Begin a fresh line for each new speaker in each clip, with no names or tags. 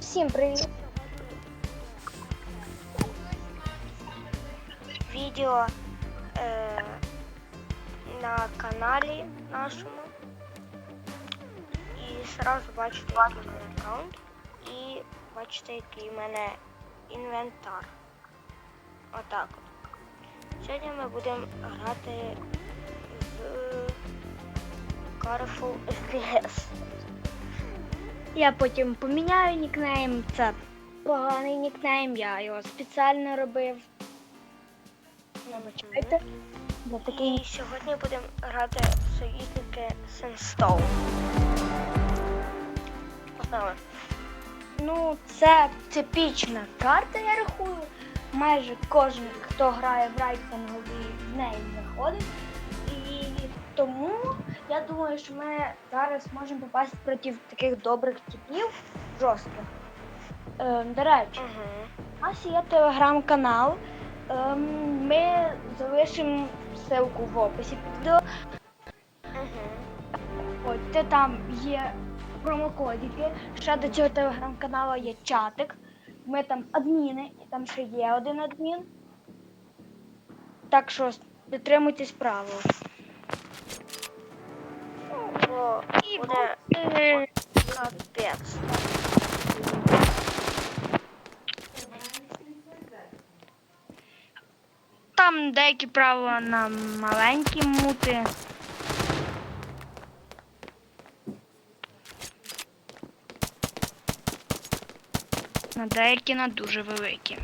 Всім привіт!
відео е, на каналі нашому. І сразу бачите, який аккаунт. І бачите, який в мене інвентар. Отак от. Сьогодні ми будемо грати в Careful FPS.
Я потім поміняю нікнейм. Це поганий нікнейм, я його спеціально робив. Вибачайте.
І сьогодні будемо грати в союзники Сенстоун. Погнали.
Ну, це типічна карта, я рахую. Майже кожен, хто грає в рейтингові, в неї заходить. І тому я думаю, що ми зараз можемо попасти проти таких добрих типів жорстких. Е, до речі,
Угу.
у нас є телеграм-канал. Ем, Ми залишимо ссылку в описі під відео.
Угу.
Ходьте, там є промокодики. Ще до цього телеграм-каналу є чатик. Ми там адміни, і там ще є один адмін. Так що дотримуйтесь правил. І
буде капець.
там деякі правила на маленькі мути. На деякі на дуже великі.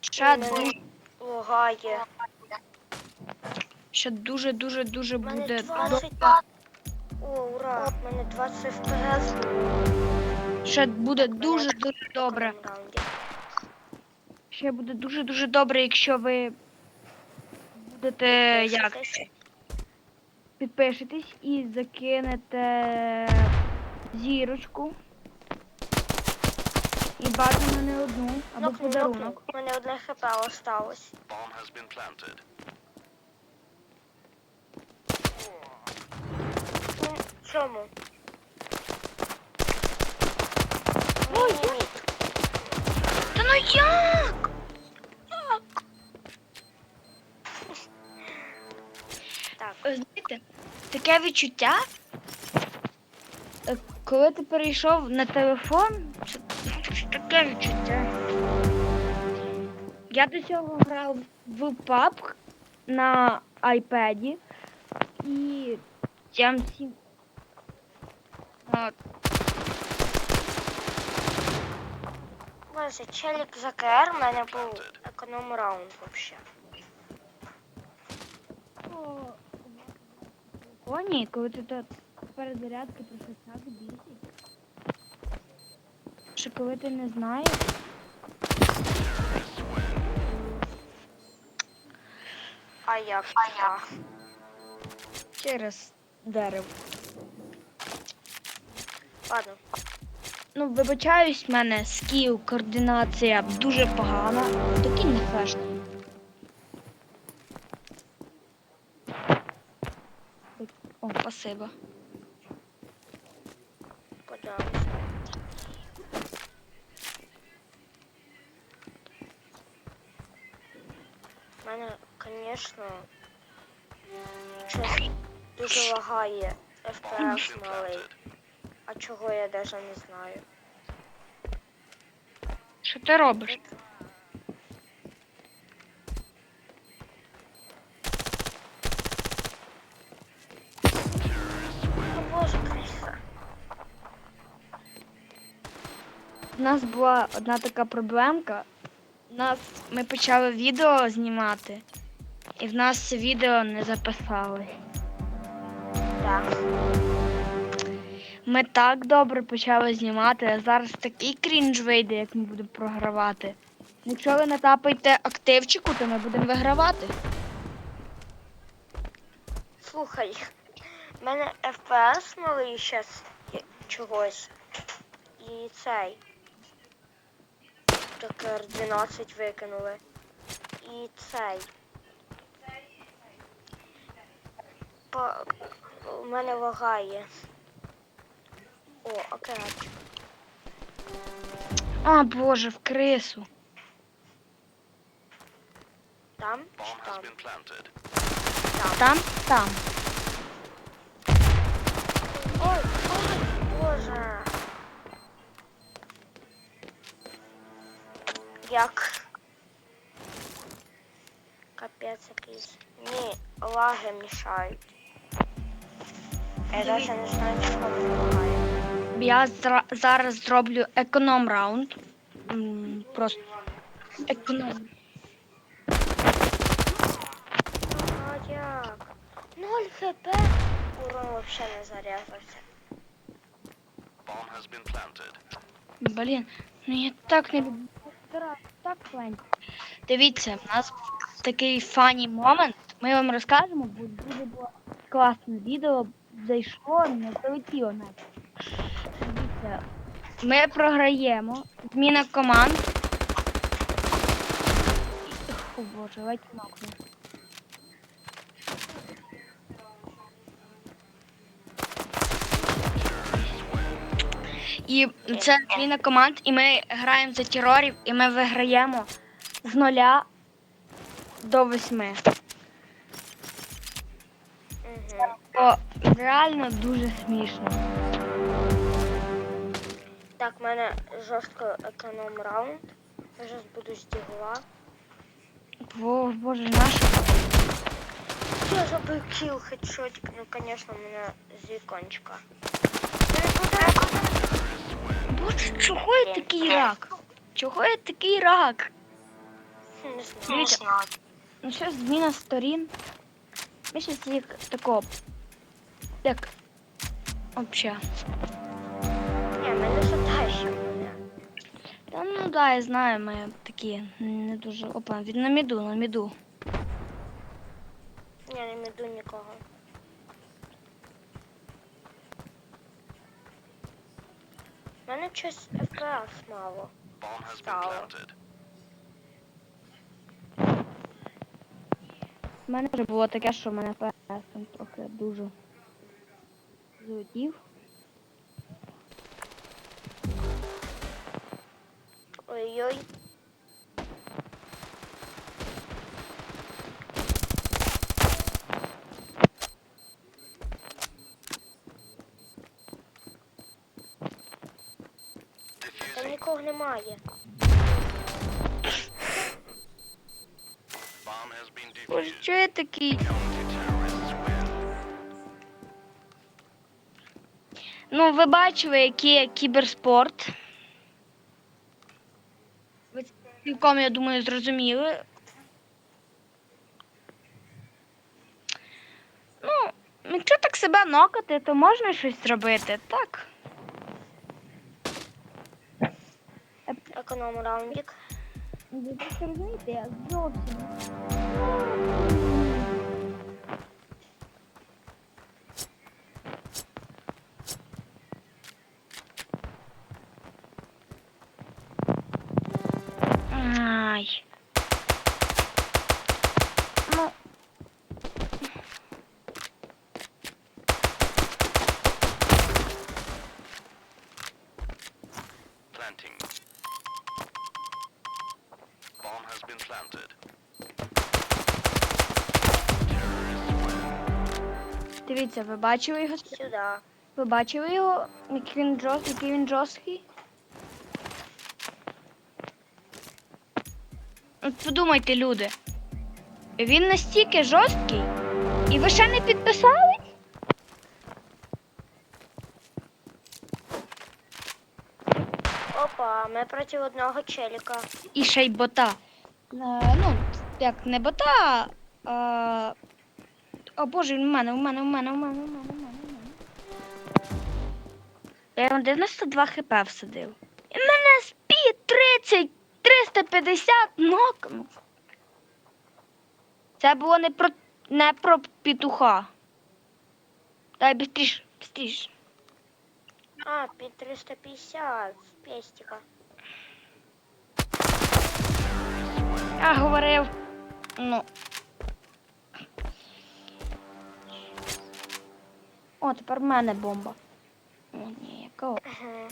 Ще дуже,
лагає.
Ще дуже, дуже, дуже
мене
буде
20.
добре.
О, ура! У мене 20 FPS.
Ще буде дуже дуже добре. Ще буде дуже дуже добре, якщо ви будете як підпишетесь і закинете зірочку. І бажано не одну, або подарунок.
У мене одне хп осталось. Чому?
Ой. Та ну як?
Так,
Ви Знаєте, таке відчуття, е, коли ти перейшов на телефон, це, таке відчуття. Я до цього грав в PUBG на iPad і я всім. От,
Боже, челік за КР в мене був економ раунд вообще.
Коні, коли ти тут перезарядки просто так бісить. Що коли ти не знаєш,
А як? А як?
через дерево.
Ладно.
Ну, вибачаюсь, в мене скіл, координація дуже погана. Такі не фешні. О, спасибо.
Пожалуйста. У мене, звісно, щось дуже лагає FPS малий. А чого я навіть не знаю.
Що ти робиш?
О боже, криса.
У нас була одна така проблемка. У нас ми почали відео знімати, і в нас це відео не записали.
Так.
Ми так добре почали знімати, а зараз такий крінж вийде, як ми будемо програвати. Якщо ви натапаєте активчику, то ми будемо вигравати.
Слухай, в мене FPS малий щас чогось. І цей. Так 12 викинули. І цей. По... У мене лагає. О, океанчик.
А, боже, в крису.
Там чи
Bomb has
там?
been planted.
Там, там.
Ой, ой, боже. Як? Капець якийсь. Ні, лаги мішають. Я навіть не знаю, що допомагає.
Я зра- зараз зроблю економ раунд. Просто економ.
А як? Ноль хп. Урон вообще не
has.
Блін, ну я так не люблю. Так файно. Дивіться, в нас такий фані момент. Ми вам розкажемо, бо дуже було класне відео. Зайшло, не залетіло навіть. Дивіться, ми програємо. Зміна команд. О боже, ледь макну. І це зміна команд, і ми граємо за терорів, і ми виграємо з нуля до восьми.
Угу.
О, реально дуже смішно.
Так, в мене жорстко економ раунд. Я зараз буду з дігла.
О, боже, наш.
Я забив кіл хедшотик, ну, конечно, у мене з вікончика.
Боже, чого я такий рак? Чого я такий рак?
Не знаю.
Дивіться. Ну що, зміна сторін. Ми щас їх тако. Як. Вообще.
Ні, мене
ну да, я знаю, ми такі не дуже. Опа, від на міду, на міду.
Ні, не міду нікого. У мене щось FPS мало.
Planted.
У мене вже було таке, що в мене там трохи дуже злетів.
Ой-ой. Там нікого немає.
Defused.
що я такий? Ну, ви бачили, який кіберспорт. Ви цілком, я думаю, зрозуміли. Ну, якщо так себе нокати, то можна щось зробити, так?
Економ раундик.
Ви розумієте, я зовсім. Ай. Ну,
Planting. Bomb has been planted.
дивіться, ви бачили його?
Сюди.
Ви бачили його, який він жорст, який він жорсткий? От подумайте, люди. Він настільки жорсткий, і ви ще не підписали?
Опа, ми проти одного челіка.
І ще й бота. Е, ну, як не бота, а... О боже, він у мене, у мене, у мене, у мене, у мене, у мене, у мене. Я йому 92 хп всадив. І в мене спід 30, 350 нокнув. Це було не про не про петуха. Дай бістріш, бістріш.
А, під 350 з пестика.
Я говорив, ну. О, тепер в мене бомба. О, ні, якого.
Ага.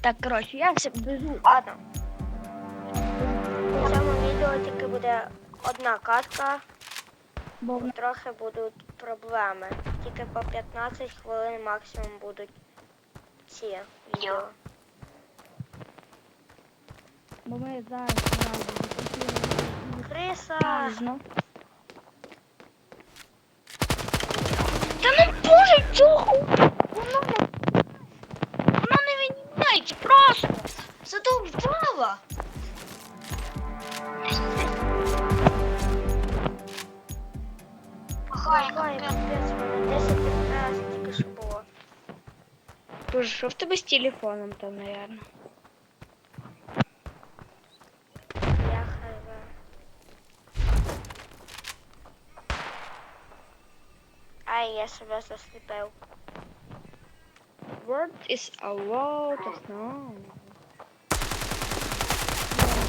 Так, коротше, я все
біжу. адам. буде одна катка,
бо
трохи будуть проблеми. Тільки по 15 хвилин максимум будуть ці відео.
Бо ми зараз
Криса!
Та ну боже, чого? Что в с телефоном там, наверное?
Я я себя заслепил.
World is a lot of no.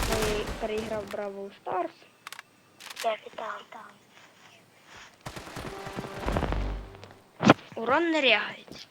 Я переиграв Бравл Старс.
Я питал там.
Урон не.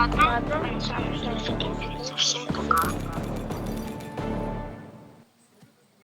好
的晚上
我们再去给
你们
做新的啊。